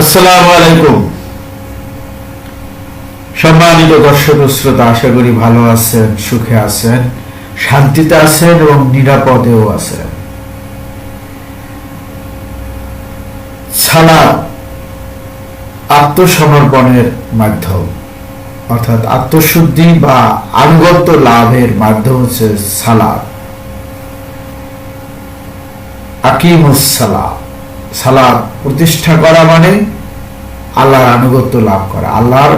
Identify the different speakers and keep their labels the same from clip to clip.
Speaker 1: আসসালামু আলাইকুম। সম্মানিত দর্শক শ্রোতা, আশা করি ভালো আছেন, সুখে আছেন, শান্তিতে আছেন এবং নিরাপদেও আছেন। সালাদ আত্মসমর্পণের মাধ্যম, অর্থাৎ আত্মশুদ্ধি বা আনুগত্য লাভের মাধ্যম হচ্ছে সালাদ। আকিমুস সালাদ। সালাদ প্রতিষ্ঠা করা মানে আল্লাহর আনুগত্য লাভ করা। আল্লাহর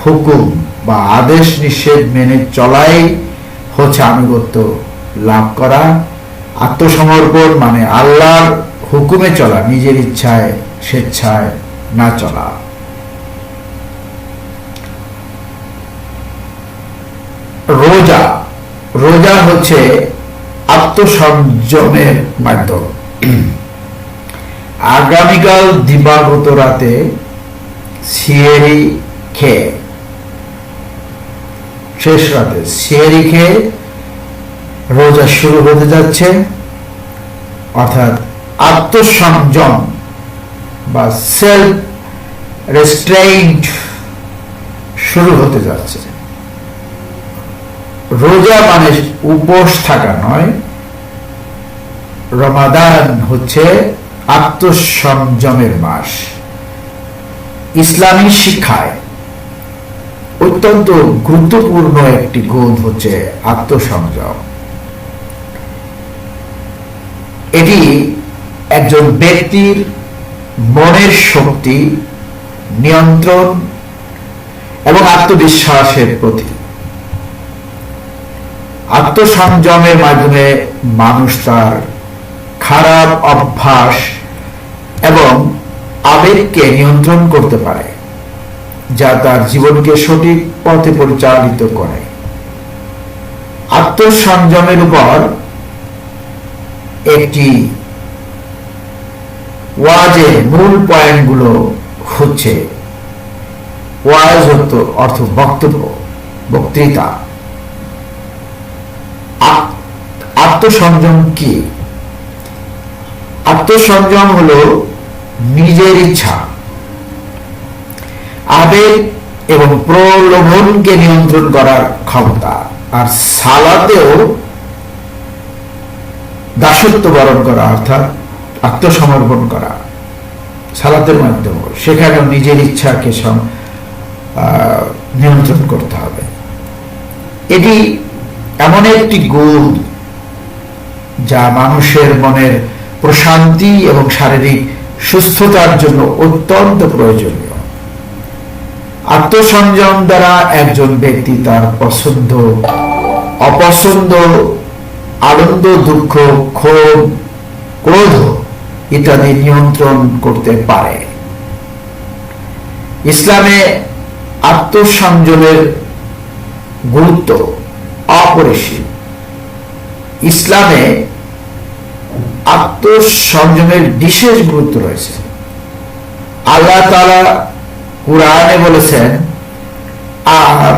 Speaker 1: হুকুম বা আদেশ নিষেধ মেনে চলাই হচ্ছে আনুগত্য লাভ করা। আত্মসমর্পণ মানে আল্লাহর হুকুমে চলা, নিজের ইচ্ছায়, স্বেচ্ছায় না চলা। রোজা রোজা হচ্ছে আত্মসংযমের মাধ্যম। আগামীকাল দিবাগত রাতে সিয়েরি খেয়ে শেষ রাতে সিয়েরি খেয়ে রোজা শুরু হতে যাচ্ছে। অর্থাৎ আত্মসংযম বা সেলফ রেস্ট্রেইন্ট শুরু হতে যাচ্ছে। রোজা মানে উপোস থাকা নয় রমাদান হচ্ছে আত্মসংযমের মাস। ইসলামী শিক্ষায় অত্যন্ত গুরুত্বপূর্ণ একটি গুণ হচ্ছে আত্মসংযম। এটি একজন ব্যক্তির মনের শক্তি নিয়ন্ত্রণ এবং আত্মবিশ্বাসের প্রতি। আত্মসংযমের মাধ্যমে মানুষ তার খারাপ অভ্যাস এবং আবেগকে নিয়ন্ত্রণ করতে পারে, যা তার জীবনকে সঠিক পথে পরিচালিত করে। আত্মসংযমের উপর একটি ওয়াজের মূল পয়েন্টগুলো হচ্ছে, ওয়াজ অর্থ বক্তব্য, বক্তৃতা। আত্মসংযম কি? আত্মসংযম হলো নিজের ইচ্ছা। আবেগ এবং প্রলোভনকে নিয়ন্ত্রণ করার ক্ষমতা। আর সালাতেও দাসত্ব বরণ করা, অর্থাৎ আত্মসমর্পণ করা। সালাতের মাধ্যমে সেখানেও নিজের ইচ্ছাকে নিয়ন্ত্রণ করতে হবে। এটি এমন একটি গুণ যা মানুষের মনের প্রশান্তি এবং শারীরিক সুস্থতার জন্য অত্যন্ত প্রয়োজনীয়। আত্মসংযম দ্বারা একজন ব্যক্তি তার পছন্দ, অপছন্দ, আনন্দ, দুঃখ, ক্ষোভ, ক্রোধ ইত্যাদি নিয়ন্ত্রণ করতে পারে। ইসলামে আত্মসংযমের গুরুত্ব অপরিসীম। ইসলামে আত্মসংযমের বিশেষ গুরুত্ব রয়েছে। আল্লাহ তালা কোরআনে বলেছেন, আর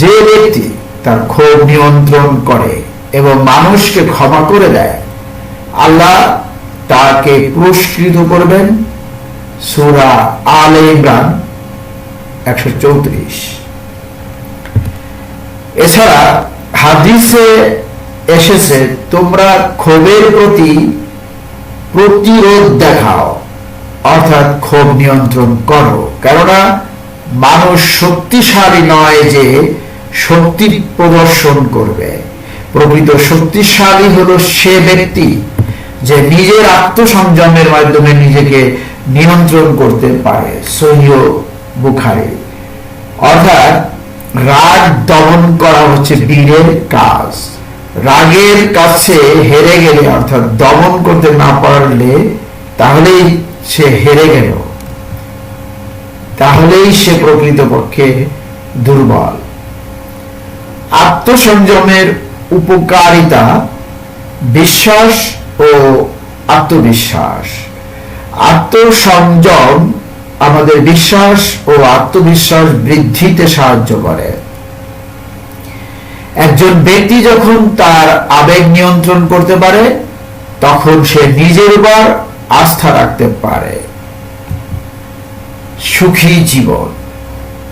Speaker 1: যে ব্যক্তি তার ক্ষোভ নিয়ন্ত্রণ করে এবং মানুষকে ক্ষমা করে দেয়, আল্লাহ তাকে পুরস্কৃত করবেন। সুরা আল ইমরান একশো চৌত্রিশ। এছাড়া হাদিসে এসেছে, তোমরা ক্ষোভের প্রতি প্রতিরোধ দেখাও, অর্থাৎ ক্ষোভ নিয়ন্ত্রণ করো। কেননা মানুষ শক্তিশালী নয় যে শক্তি প্রদর্শন করবে। প্রকৃত শক্তিশালী হলো সে ব্যক্তি যে নিজের আত্মসংযমের মাধ্যমে নিজেকে নিয়ন্ত্রণ করতে পারে সহিও বুখারি। অর্থাৎ রাগ দমন করা হচ্ছে বীরের কাজ। রাগের কাছে হেরে গেলে, অর্থাৎ দমন করতে না পারলে, তাহলেই সে হেরে গেল। তাহলেই সে প্রকৃতপক্ষে দুর্বল। আত্মসংযমের উপকারিতা বিশ্বাস ও আত্মবিশ্বাস। আত্মসংযম আমাদের বিশ্বাস ও আত্মবিশ্বাস বৃদ্ধিতে সাহায্য করে। একজন ব্যক্তি যখন তার আবেগ নিয়ন্ত্রণ করতে পারে, তখন সে নিজের উপর আস্থা রাখতে পারে। সুখী জীবন।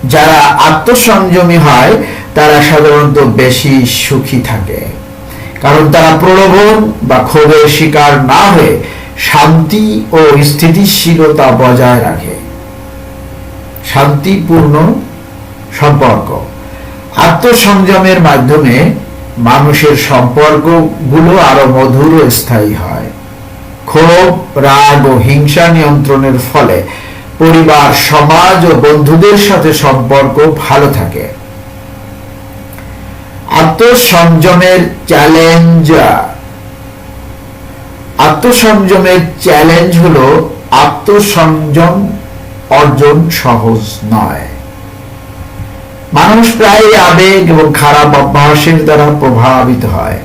Speaker 1: যারা আত্মসংযমী হয়, তারা সাধারণত বেশি সুখী থাকে। কারণ তারা প্রলোভন বা ক্ষোভের শিকার না হয়ে শান্তি ও স্থিতিশীলতা বজায় রাখে। শান্তিপূর্ণ সম্পর্ক। আত্মসংযমের মাধ্যমে মানুষের সম্পর্কগুলো আরও মধুর ও স্থায়ী হয়। ক্ষোভ, রাগ ও হিংসা নিয়ন্ত্রণের ফলে পরিবার, সমাজ ও বন্ধুদের সাথে সম্পর্ক ভালো থাকে। আত্মসংযমের চ্যালেঞ্জ আত্মসংযমের চ্যালেঞ্জ হলো আত্মসংযম অর্জন সহজ নয়। মানুষ প্রায় আবেগ এবং খারাপ অভ্যাসের দ্বারা প্রভাবিত হয়।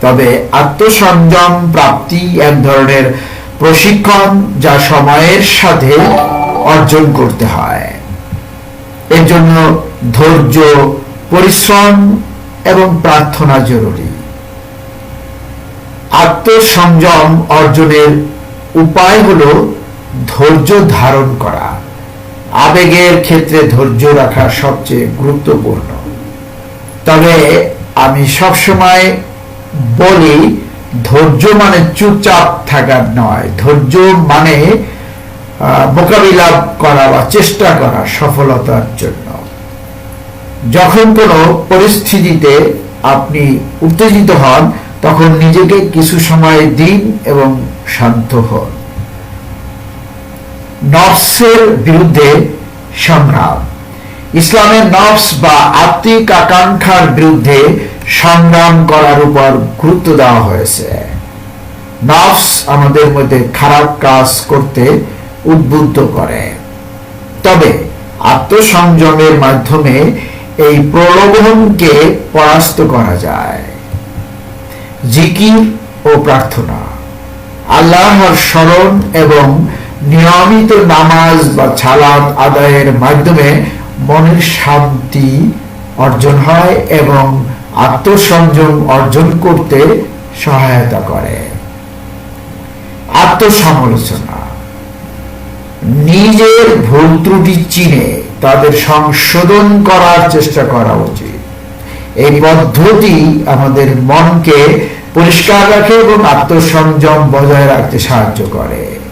Speaker 1: তবে আত্মসংযম প্রাপ্তি এক ধরনের প্রশিক্ষণ যা সময়ের সাথে অর্জন করতে হয়। এর জন্য ধৈর্য, পরিশ্রম এবং প্রার্থনা জরুরি। আত্মসংযম অর্জনের উপায় হলো ধৈর্য ধারণ করা। আবেগের ক্ষেত্রে ধৈর্য রাখা সবচেয়ে গুরুত্বপূর্ণ। তবে আমি সবসময় বলি, ধৈর্য মানে চুপচাপ থাকার নয়। ধৈর্য মানে মোকাবিলা করা বা চেষ্টা করা সফলতার জন্য। যখন কোনো পরিস্থিতিতে আপনি উত্তেজিত হন, তখন নিজেকে কিছু সময় দিন এবং শান্ত হন। নফসের বিরুদ্ধে সংগ্রাম। ইসলামের নফস বা আত্মিক আকাঙ্ক্ষার বিরুদ্ধে সংগ্রাম করার উপর গুরুত্ব দেওয়া হয়েছে। নফস আমাদের মধ্যে খারাপ কাজ করতে উদ্বুদ্ধ করে। তবে আত্মসংযমের মাধ্যমে এই প্রলোভনকে পরাস্ত করা যায়। জিকির ও প্রার্থনা। আল্লাহর স্মরণ এবং নিয়মিত নামাজ বা ছালাত আদায়ের মাধ্যমে মনের শান্তি অর্জন হয় এবং আত্মসংযম অর্জন করতে সহায়তা করে। আত্মসমালোচনা। নিজের ভুল ত্রুটি চিনে তাদের সংশোধন করার চেষ্টা করা উচিত। এই পদ্ধতি আমাদের মনকে পরিষ্কার রাখে এবং আত্মসংযম বজায় রাখতে সাহায্য করে।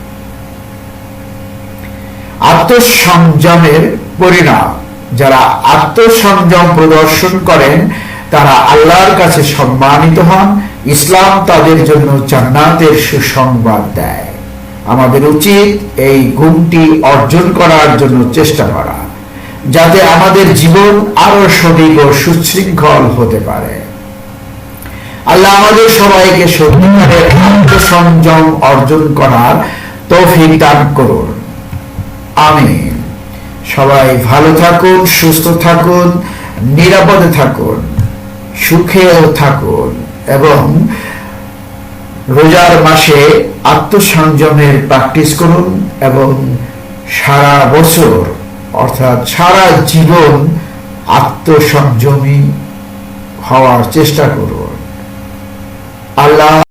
Speaker 1: আত্মসংযমের পরিণাম। যারা আত্মসংযম প্রদর্শন করেন, তারা আল্লাহর কাছে সম্মানিত হন, ইসলাম তাদের জন্য জান্নাতের সুসংবাদ দেয়। আমাদের উচিত এই গুণটি অর্জন করার জন্য চেষ্টা করা, যাতে আমাদের জীবন আরও সঠিক ও সুশৃঙ্খল হতে পারে। আল্লাহ আমাদের সবাইকে সত্যিকারের আত্মসংযম অর্জন করার তৌফিক দান করুন। আমিন। সবাই ভালো থাকুন, সুস্থ থাকুন, নিরাপদে থাকুন, সুখেও থাকুন এবং রোজার মাসে আত্মসংযমের প্র্যাকটিস করুন এবং সারা বছর, অর্থাৎ সারা জীবন আত্মসংযমী হওয়ার চেষ্টা করুন। আল্লাহ